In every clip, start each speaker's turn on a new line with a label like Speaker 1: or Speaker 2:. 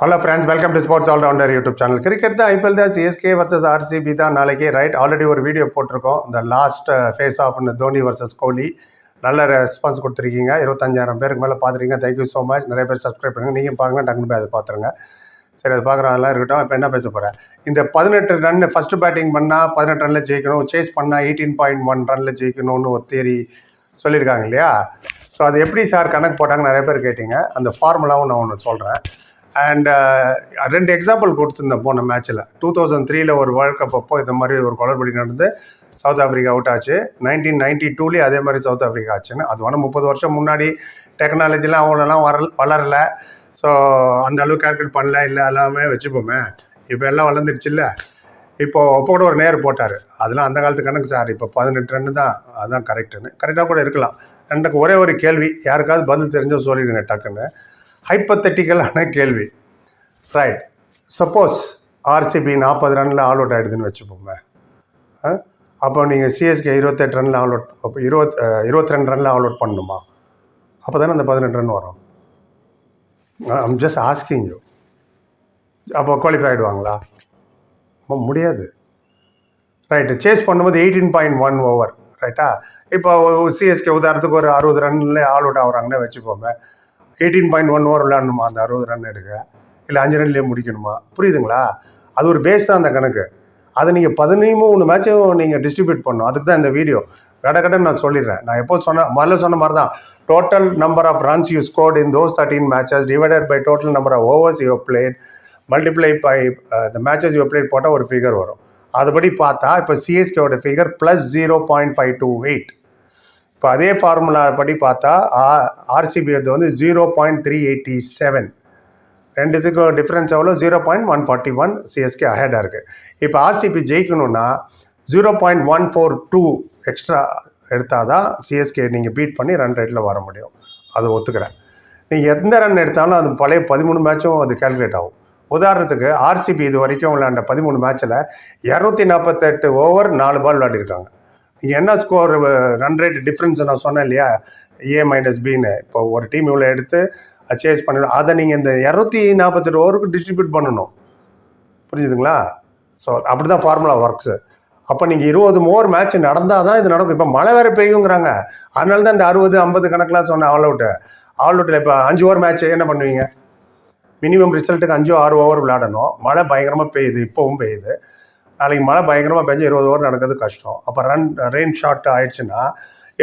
Speaker 1: Hello friends welcome to sports allrounder YouTube channel cricket தான் IPL தான் CSK versus RCB தான் நாளைக்கு. Right already ஒரு வீடியோ போட்டிருக்கோம். இந்த லாஸ்ட் ஃபேஸ் ஆஃப்னு தோனி வர்சஸ் கோலி. நல்ல ரெஸ்பான்ஸ் கொடுத்துருக்கீங்க. இருபத்தஞ்சாயிரம் பேருக்கு மேலே பார்த்துருக்கீங்க தேங்க்யூ ஸோ மச் நிறைய பேர் சப்ஸ்கிரைப் பண்ணுங்கள் நீங்கள் பாருங்க டக்குனு போய் அதை பார்த்துருங்க சரி அது பார்க்குறதெல்லாம் இருக்கட்டும். இப்போ என்ன பேச போகிறேன் இந்த பதினெட்டு ரன் ஃபஸ்ட்டு பேட்டிங் பண்ணால் பதினெட்டு ரனில் ஜெயிக்கணும். சேஸ் பண்ணால் எயிட்டீன் பாயிண்ட் ஒன் ரனில் ஜெயிக்கணும்னு ஒரு தேரி சொல்லியிருக்காங்க இல்லையா? ஸோ அது எப்படி சார் கணக்கு போட்டாங்க நிறைய பேர் கேட்டீங்க. அந்த ஃபார்முலாவும் நான் ஒன்று சொல்கிறேன் அண்ட் uh, ரெண்டு எக்ஸாம்பிள் கொடுத்துருந்தேன் போன மேட்ச்சில் டூ தௌசண்ட் த்ரீல ஒரு வேர்ல்ட் கப் அப்போ இந்த மாதிரி ஒரு குளறுபடி நடந்து சவுத் ஆஃப்ரிக்கா அவுட் ஆச்சு. நைன்டீன் நைன்டி டூலேயே அதே மாதிரி சவுத் ஆஃப்ரிக்கா ஆச்சுன்னு. அது வேணால் முப்பது வருஷம் முன்னாடி டெக்னாலஜிலாம் அவங்களெல்லாம் வர வளரல. ஸோ அந்த அளவுக்கு கால்குலேட் பண்ணல. இல்லை எல்லாமே வச்சுப்போமே. இப்போ எல்லாம் வளர்ந்துருச்சு இல்லை. இப்போ இப்போ கூட ஒரு நேர் போட்டார். அதெல்லாம் அந்த காலத்து கணக்கு சார் இப்போ பதினெட்டு ரெண்டு தான். அதுதான் கரெக்டுன்னு கரெக்டாக கூட இருக்கலாம். ரெண்டுக்கு ஒரே ஒரு கேள்வி. யாருக்காவது பதில் தெரிஞ்சோ சொல்லிடுங்க டக்குன்னு. ஹைப்பத்தட்டிக்கலான கேள்வி. ரைட் சப்போஸ் ஆர்சிபி நாற்பது ரனில் ஆல் அவுட் ஆகிடுதுன்னு வச்சுப்போமே ஆ? அப்போ நீங்கள் சிஎஸ்கே இருபத்தெட்டு ரனில் ஆல் அவுட் அப்போ இருபத் இருபத்தி ரெண்டு ரனில் ஆல் அவுட் பண்ணணுமா? அப்போ தானே அந்த பதினெட்டு ரன் வரும். ஐம் ஜஸ்ட் ஆஸ்கிங் யூ அப்போ குவாலிஃபை ஆகிடுவாங்களா முடியாது. ரைட்டு சேஸ் பண்ணும்போது எயிட்டீன் பாயிண்ட் ஒன் ஓவர் ரைட்டா இப்போ சிஎஸ்கே உதாரணத்துக்கு ஒரு அறுபது ரன்ல ஆல் அவுட் ஆகுறாங்கன்னு வச்சுப்போமே எயிட்டீன் பாயிண்ட் ஒன் ஓவர் விளையாடணுமா? அந்த அறுபது ரன் எடுக்க. இல்லை அஞ்சு ரன்லேயே முடிக்கணுமா? புரியுதுங்களா? அது ஒரு பேஸ் தான் அந்த கணக்கு. அதை நீங்கள் பதினேழு மேட்சும் நீங்கள் டிஸ்ட்ரிபியூட் பண்ணணும். அதுக்கு தான் இந்த வீடியோ கடகடன்னு நான் சொல்லிடுறேன். நான் எப்போ சொன்ன முதல்ல சொன்ன மாதிரி தான் total number of runs you scored in those thirteen matches divided by total number of overs you played multiply by இந்த மேட்சஸ் யூ பிளேட் போட்டால் ஒரு ஃபிகர் வரும். அதுபடி பார்த்தா இப்போ சிஎஸ்கேவோட figure plus zero point five two eight இப்போ அதே formula படி பார்த்தா ஆர்சிபி வந்து zero point three eighty seven ரெண்டுத்துக்கும் டிஃப்ரென்ஸ் எவ்வளோ zero point one forty one CSK அஹெடாக இருக்குது இப்போ RCB ஜெயிக்கணும்னா zero point one four two extra எடுத்தால் தான் சிஎஸ்கே நீங்கள் பீட் பண்ணி ரன் ரேட்டில் வர முடியும். அதை ஒத்துக்கிறேன். நீங்கள் எந்த ரன் எடுத்தாலும் அது பழைய பதிமூணு மேட்சும் அது கால்குலேட் ஆகும். உதாரணத்துக்கு ஆர்சிபி இது வரைக்கும் விளையாண்ட பதிமூணு மேட்ச்சில் இரநூத்தி நாற்பத்தெட்டு ஓவர் நாலு பால் விளையாடிருக்காங்க. நீங்கள் என்ன ஸ்கோர் ரன் ரேட் டிஃப்ரென்ஸ் நான் சொன்னேன் இல்லையா? ஏ மைனஸ் பின்னு இப்போ ஒரு டீம் இவ்வளோ எடுத்து சேஸ் பண்ணணும் அதை நீங்கள் இந்த இரநூத்தி நாற்பத்தெட்டு ஓவருக்கு டிஸ்ட்ரிபியூட் பண்ணணும். புரிஞ்சுதுங்களா? ஸோ அப்படி தான் ஃபார்முலா ஒர்க்ஸு அப்போ நீங்கள் இருபது ஓவர் மேட்ச் நடந்தால் தான் இது நடக்கும். இப்போ மழை வேறு பெய்யுங்கிறாங்க. அதனால தான் இந்த அறுபது ஐம்பது கணக்கெலாம் சொன்னேன் ஆல் அவுட்டு ஆல் அவுட்டில் இப்போ அஞ்சு ஓவர் மேட்ச் என்ன பண்ணுவீங்க? மினிமம் ரிசல்ட்டுக்கு அஞ்சோ ஆறு ஓவர் விளையாடணும். மழை பயங்கரமாக பெய்யுது இப்போவும் பெய்யுது. நாளைக்கு மழை பயங்கரமாக பெஞ்சு இருபது ஓவர் நடக்கிறது கஷ்டம். அப்போ ரன் ரெயின் ஷாட் ஆயிடுச்சுன்னா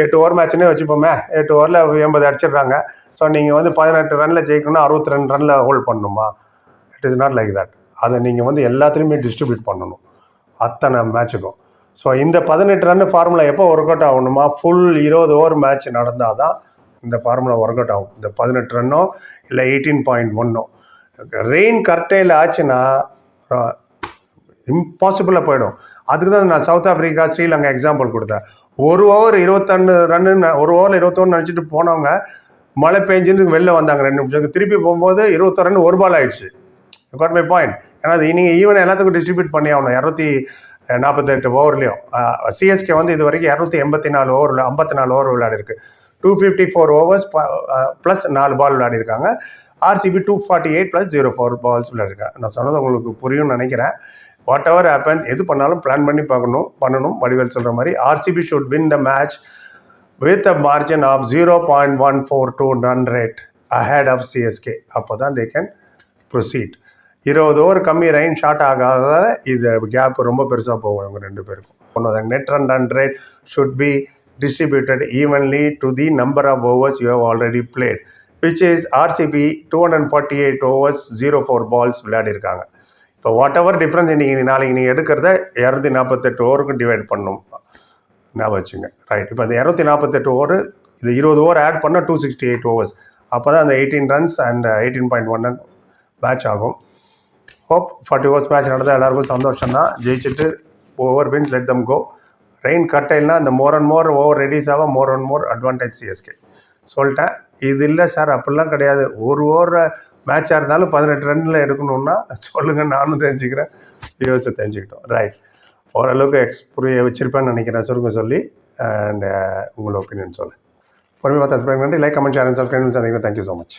Speaker 1: எட்டு ஓவர் மேட்ச்னே வச்சுப்போமே. எட்டு ஓவரில் எண்பது அடிச்சிடுறாங்க. ஸோ நீங்கள் வந்து பதினெட்டு ரனில் ஜெயிக்கணும்னா அறுபத்தி ரெண்டு ரனில் ஹோல்ட் பண்ணணுமா? It is not like that அதை நீங்கள் வந்து எல்லாத்துலேயுமே டிஸ்ட்ரிபியூட் பண்ணணும். அத்தனை மேட்சுக்கும் ஸோ இந்த பதினெட்டு ரன் ஃபார்முலா எப்போ ஒர்க் அவுட் ஆகணுமா? ஃபுல் இருபது ஓவர் மேட்ச் நடந்தால் தான் இந்த ஃபார்முலா ஒர்க் அவுட் ஆகும். இந்த பதினெட்டு ரன்னோ இல்லை எயிட்டீன் பாயிண்ட் ஒன்னோ ரெயின் கர்டைல் ஆச்சுன்னா இம்பாசிபிளாக போயிடும். அதுக்கு தான் நான் சவுத் ஆஃப்ரிக்கா ஸ்ரீலங்கா எக்ஸாம்பிள் கொடுத்தேன். ஒரு ஓவர் இருபத்தொன்று ரன்னு ஒரு ஓவரில் இருபத்தொன்று நினச்சிட்டு போனவங்க மழை பெஞ்சுன்னு வெளில வந்தாங்க ரெண்டு நிமிஷத்துக்கு திருப்பி போகும்போது இருபத்தொரு ரன் ஒரு பால் ஆயிடுச்சு. காட் மை பாயிண்ட் ஏன்னா அது நீங்கள் ஈவன் எல்லாத்துக்கும் டிஸ்ட்ரிபியூட் பண்ணி ஆகணும். இரநூத்தி நாற்பத்தெட்டு ஓவர்லேயும் சிஎஸ்கே வந்து இது வரைக்கும் இரநூத்தி எண்பத்தி நாலு ஓவர் ஐம்பத்தி நாலு over விளையாடிருக்கு. Two fifty four overs plus நாலு ball விளையாடிருக்காங்க. RCB two forty eight plus zero four balls விளையாடிருக்காங்க. நான் சொன்னது உங்களுக்கு புரியும்னு நினைக்கிறேன். வாட் எவர் ஹேப்பன்ஸ் எது பண்ணாலும் பிளான் பண்ணி பார்க்கணும் பண்ணணும் வடிவேல் சொல்கிற மாதிரி. RCB should win the match with a margin of zero point one four two run rate ahead of CSK அப்போ தான் தே கேன் ப்ரொசீட் இருபது ஓவர் கம்மி ரைன் ஷார்ட் ஆக ஆக இது கேப் ரொம்ப பெருசாக போகும் இவங்க ரெண்டு பேருக்கும். ஒன்று net run run rate should be distributed evenly to the number of overs you have already played which is RCB two which is RCB 248 overs 04 balls விளையாடிருக்காங்க இப்போ வாட் எவர் டிஃப்ரென்ஸ் நீங்கள் நாளைக்கு நீங்கள் எடுக்கிறத இரநூத்தி நாற்பத்தெட்டு ஓவருக்கும் டிவைட் பண்ணணும் ஞாபகம் வச்சுங்க. ரைட் இப்போ அந்த இரநூத்தி நாற்பத்தெட்டு ஓவர் இது இருபது ஓவர் ஆட் பண்ணால் டூ சிக்ஸ்டி எயிட் ஓவர்ஸ் அப்போ தான் அந்த eighteen runs and eighteen point one match ஆகும். ஹோப் ஃபார்ட்டி ஓவர்ஸ் மேட்ச் நடந்தால் எல்லாருக்கும் சந்தோஷம் தான் ஜெயிச்சுட்டு over win let them go rain கட்டைல்னா அந்த more and more over reduce ஆக more and more advantage CSK சொல்லிட்டேன். இது இல்லை சார் அப்படிலாம் கிடையாது. ஒரு ஓவர் மேட்சாக இருந்தாலும் பதினெட்டு ரன்னில் எடுக்கணும்னா சொல்லுங்கள் நானும் தெரிஞ்சுக்கிறேன். யோசிச்சு தெரிஞ்சுக்கிட்டோம். ரைட் ஓரளவுக்கு எக்ஸ் புரிய வச்சுருப்பேன்னு நினைக்கிறேன் சுருங்க சொல்லி. அண்ட் uh, உங்களோட ஒப்பீனியன் சொல்லு பொறுமை பார்த்து நன்றி. Like comment share and subscribe சந்திக்கிறேன். Thank you so much